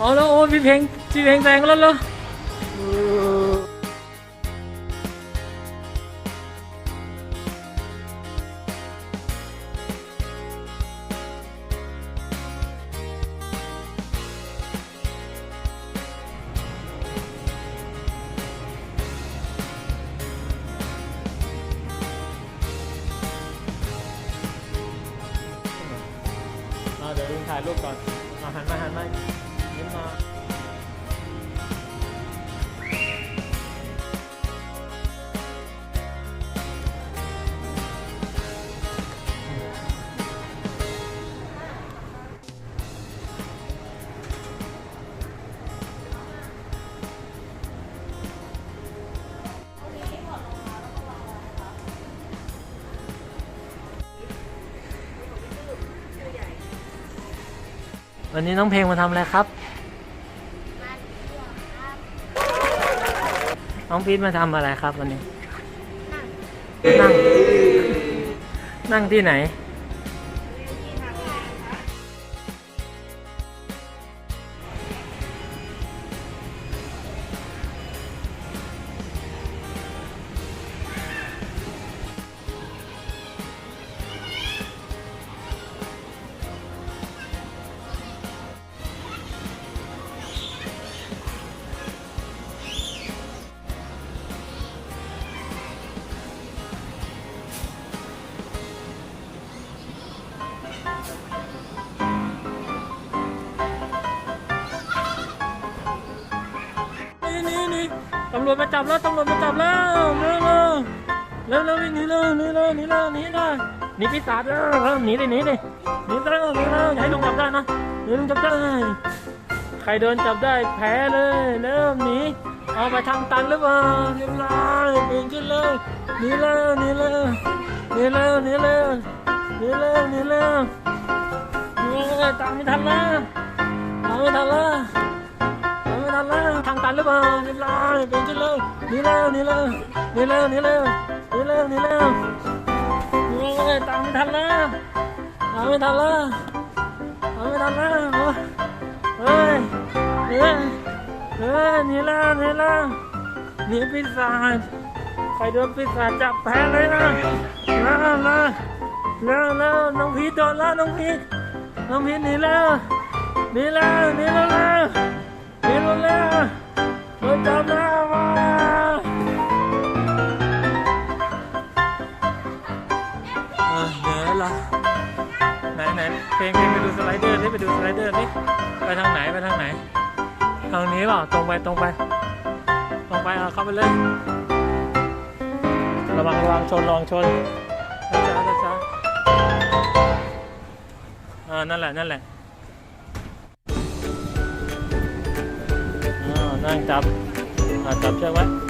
เอาแล้วโอ้พี่เพลงพี่เพลงแซงแล้วเหรอเออเอาเดี๋ยวลุงถ่ายรูปก่อน วันนี้น้องเพลงมาทำอะไรครับ น้องพีทมาทำอะไรครับวันนี้ นั่ง นั่งที่ไหนำรวจมาจับแล้วตำรวจมาจับแล้วเร็วเร็วเร็วเร็วหนีเร็วหนีเร็วหนีเร็วหนีได้หนีปีศาจเร็วหนีเลยหนีเลยหนีเร็วหนีเร็วอย่าให้ลุงจับได้นะเดี๋ยวลุงจับได้ใครโดนจับได้แพ้เลยเร็วหนีเอาไปทางตันหรือเปล่าเรียบร้อยปีนขึ้นเลยหนีเร็วหนีเร็วหนีเร็วหนีเร็วหนีเร็วหนีเร็วหนีเร็วตามไม่ทันแล้วตามไม่ทันแล้ว นแล้วทางตันหรือเปล่าเรียบร้อยเป็นขึ้นเร็วนีเร็วหนีเร็วหนีเร็วหนีเร็วหนีเร็วนีเร็วนีเร็วตามไม่ทันแล้วตามไม่ทันแล้วตามไม่ทันแล้วเฮ้ยเฮ้ยเฮ้ยนี่แล้วนี่แล้วนี่ปีศาจใครโดนปีศาจจับแพ้เลยนะแล้วแล้วแล้วแล้วน้องพีโดนแล้วน้องพีน้องพีหนีแล้วหนีแล้วหนีแล้วแล้ว ไหนไหนเพลงเพลงไปดูสไลเดอร์ไปดูสไลเดอร์ดิไปทางไหนไปทางไหน ทางนี้เปล่าตรงไปตรงไป ตรงไปเอาเข้าไปเลย ระวังระวังชนระวังชนช้าช้าช้าอ่านั่นแหละนั่นแหละ นั่งจับจับเชือกไว้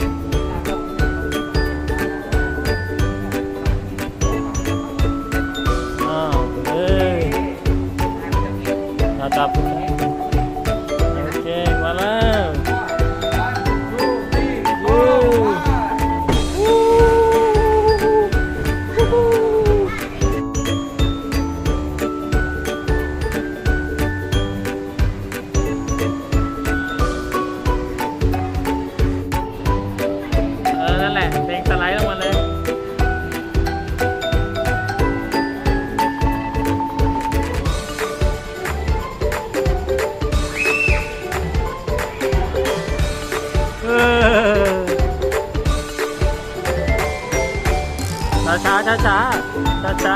ช้าช้าช้าช้าช้าช้า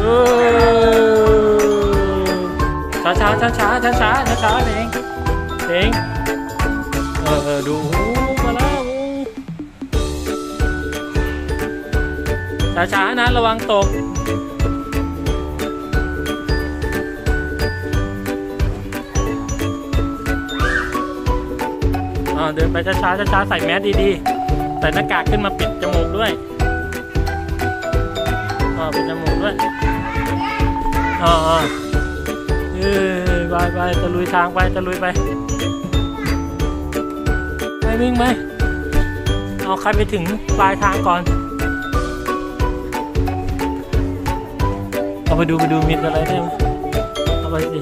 เออช้าช้าช้าช้าช้าช้าช้าช้าเองเองเออเออดูโอ้มาแล้ว ช้าช้าๆนะระวังตกอ่าเดินไปช้าช้าช้าช้าๆใส่แมสดีๆ ใส่หน้ากากขึ้นมาปิดจมูกด้วยอ่าปิดจมูกด้วยอ่าอ่าเออไปไปตะลุยทางไปตะลุยไปวิ่งไปเอาใครไปถึงปลายทางก่อน เอาไปดูไปดูมีอะไรได้ไหมเอาไปสิ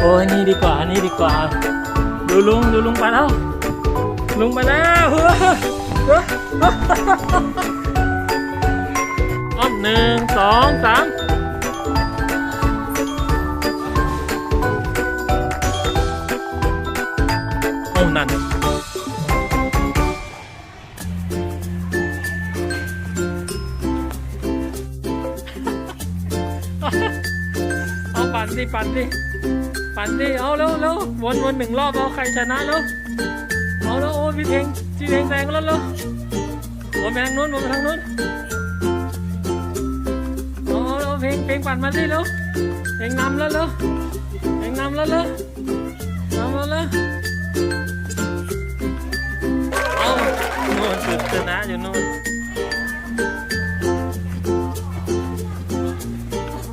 โอ้ยนี่ดีกว่านี่ดีกว่า ดูลุงดูลุงไปแล้ว ลุงไปแล้ว อ้อมหนึ่งสองสามโอ้นั่นเอาปั่นสิปั่นสิปั่นสิเอาแล้วแล้ววนวนหนึ่งรอบเอาใครชนะล้วเอาแล้ว พี่เทงพี่เทงแซงแล้วแล้ววนไปทางนู้นวนไปทางนู้นเอาเอเอาเพลงเพลงปั่นมาสิแล้วเพลงนำแล้วแล้วเพลงนำแล้วแล้วนำแล้วแล้วเอาโน่นจุดชนะอยู่โน่น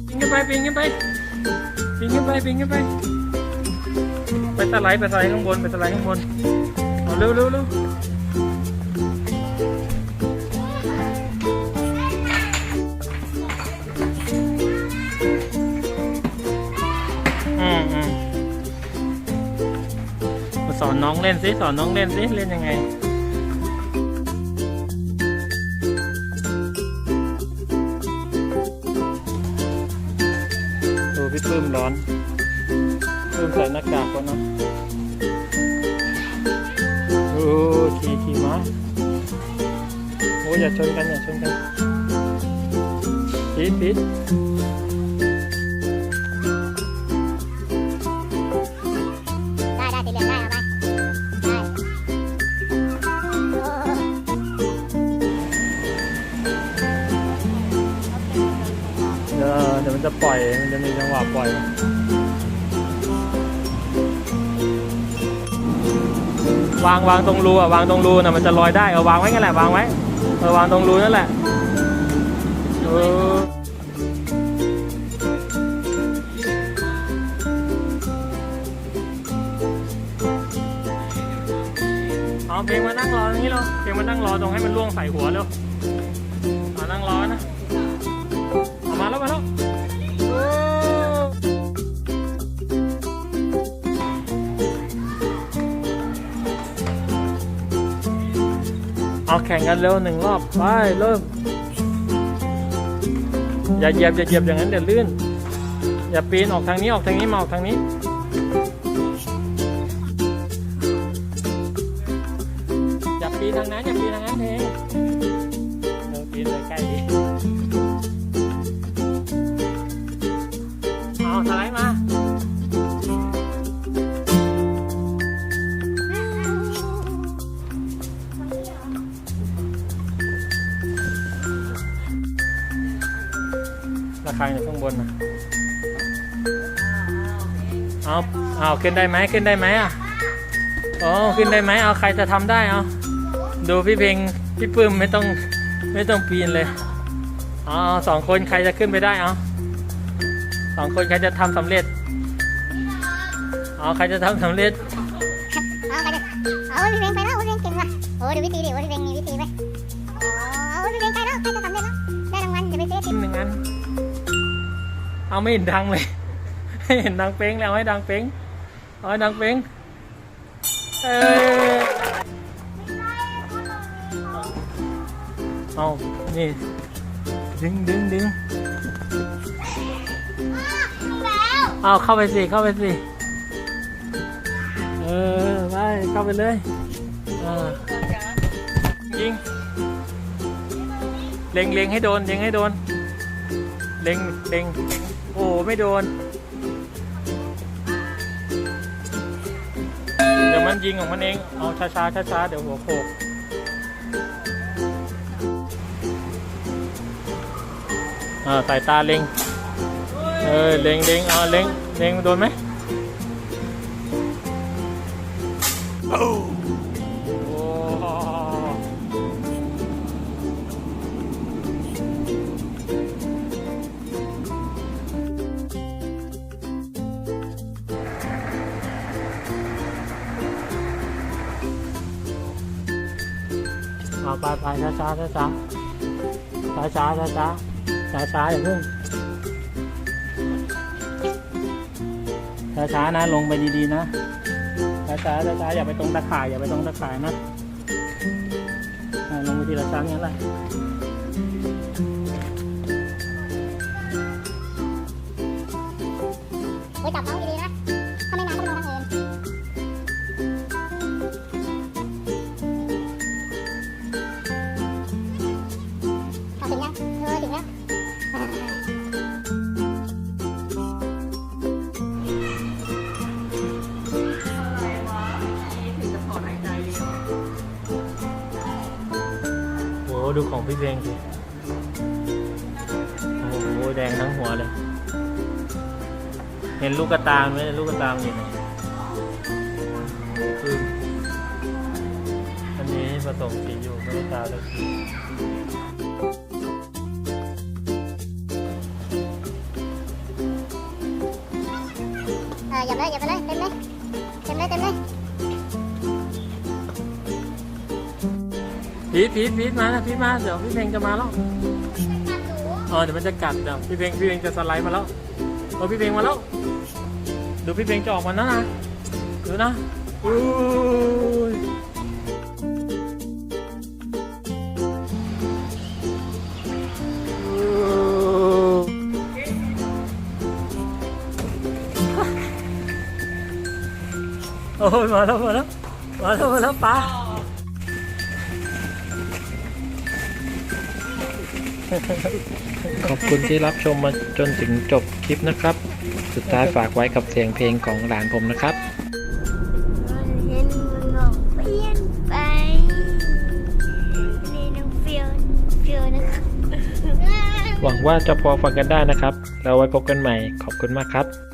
ปีนขึ้นไปปีนขึ้นไปปีนขึ้นไปปีนขึ้นไปไปสไลด์ไปสไลด์ข้างบนไปสไลด์ข้างบน เร็วเร็วเร็วอืมอืมมาสอนน้องเล่นสิสอนน้องเล่นสิเล่นยังไงดูพี่ปื้มร้อน อย่าชนกันอย่าชนกันปิดปิดได้ได้สีเหลืองได้เอาไปได้โอ้เดี๋ยวเดี๋ยวมันจะปล่อยมันจะมีจังหวะปล่อย วางวางตรงรูอะวางตรงรูน่ะมันจะลอยได้เอาวางไว้งั้นแหละวางไว้ เออวางตรงรูนั่นแหละเออเอาเพลงมานั่งรอตรงนี้เราเพลงมานั่งรอตรงให้มันล่วงใส่หัวเร็ว เอาแข่งกันเร็วหนึ่งรอบไปเริ่ม อย่าเหยียบอย่าเหยียบอย่างนั้นเดี๋ยวลื่น อย่าปีนออกทางนี้ออกทางนี้มาออกทางนี้ อย่าปีนทางนั้นอย่าปีนทางนั้นเองเออปีนเลยใกล้ดีเอาสไลด์มา เอาเอาขึ้นได้ไหมขึ้นได้ไหมอะโอ้ขึ้นได้ไหมเอาใครจะทำได้เอาดูพี่เพลงพี่ปื้มไม่ต้องไม่ต้องปีนเลยเอาเอาสองคนใครจะขึ้นไปได้เอาสองคนใครจะทำสำเร็จเอาใครจะทำสำเร็จเอาใครจะเอาพี่เพลงไปแล้วพี่เพลงเก่งว่ะโอ้ดูวิธีดิโอ้พี่เพลงมีวิธีไหมโอ้เอาพี่เพลงไปแล้วใครจะสำเร็จแล้วได้รางวัลจะไปเซฟหนึ่งอันเอาไม่เห็นดังเลยให้เห็นดังเป้งแล้วให้ดังเป้ง เอาให้ดังเป้งเออเอา นี่ ดึงดึงดึงแล้วเอาเข้าไปสิ เข้าไปสิ เออ ไป เข้าไปเลยเออยิง เล็งเล็งให้โดน เล็งให้โดน เล็งเล็งโอ้ ไม่โดน เดี๋ยวมันยิงของมันเอง เอาช้าช้าช้าช้าๆเดี๋ยวหัวโขกอ่าสายตาเล็ง เออเล็งเล็งเอาเล็งเล็งโดนไหม ไปไปช้าช้าช้าช้าช้าช้าช้าช้าช้าช้าอย่าเพิ่งช้าๆนะลงไปดีๆนะช้าๆช้าๆอย่าไปตรงตะข่ายอย่าไปตรงตะข่ายนะลงไปทีละชั้นงั้นแหละไว้จับน้องดีๆนะถ้า ถึงยังเออถึงแล้วโอ้โหดูของพี่เบงสิโอ้โหแดงทั้งหัวเลย เห็นลูกกระตาไหมลูกกระตามอยู่ไหนอืมอันนี้ผสมสีอยู่ไม่ได้ตาเลย เอออย่าไปเลยอย่าไปเลยเต็มเลยเต็มเลยเต็มเลยพีทพีทพีทมานะพีทมาเดี๋ยวพี่เบงจะมาแล้วอ๋อเดี๋ยวมันจะกัดเดี๋ยวพี่เบงพี่เบงจะสไลด์มาแล้วเออพี่เบงมาแล้วดูพี่เบงจะออกมาแล้วนะดูนะอุ้ย อ้ยมาแล้วมาแล้วมาแล้วมาแล้วป้าขอบคุณที่รับชมมาจนถึงจบคลิปนะครับ สุดท้ายฝากไว้กับเสียงเพลงของหลานผมนะครับเห็นมันบอกเปลี่ยนไปนี่น้องเฟียวเฟียวนะครับหวังว่าจะพอฟังกันได้นะครับแล้วไว้พบกันใหม่ ขอบคุณมากครับ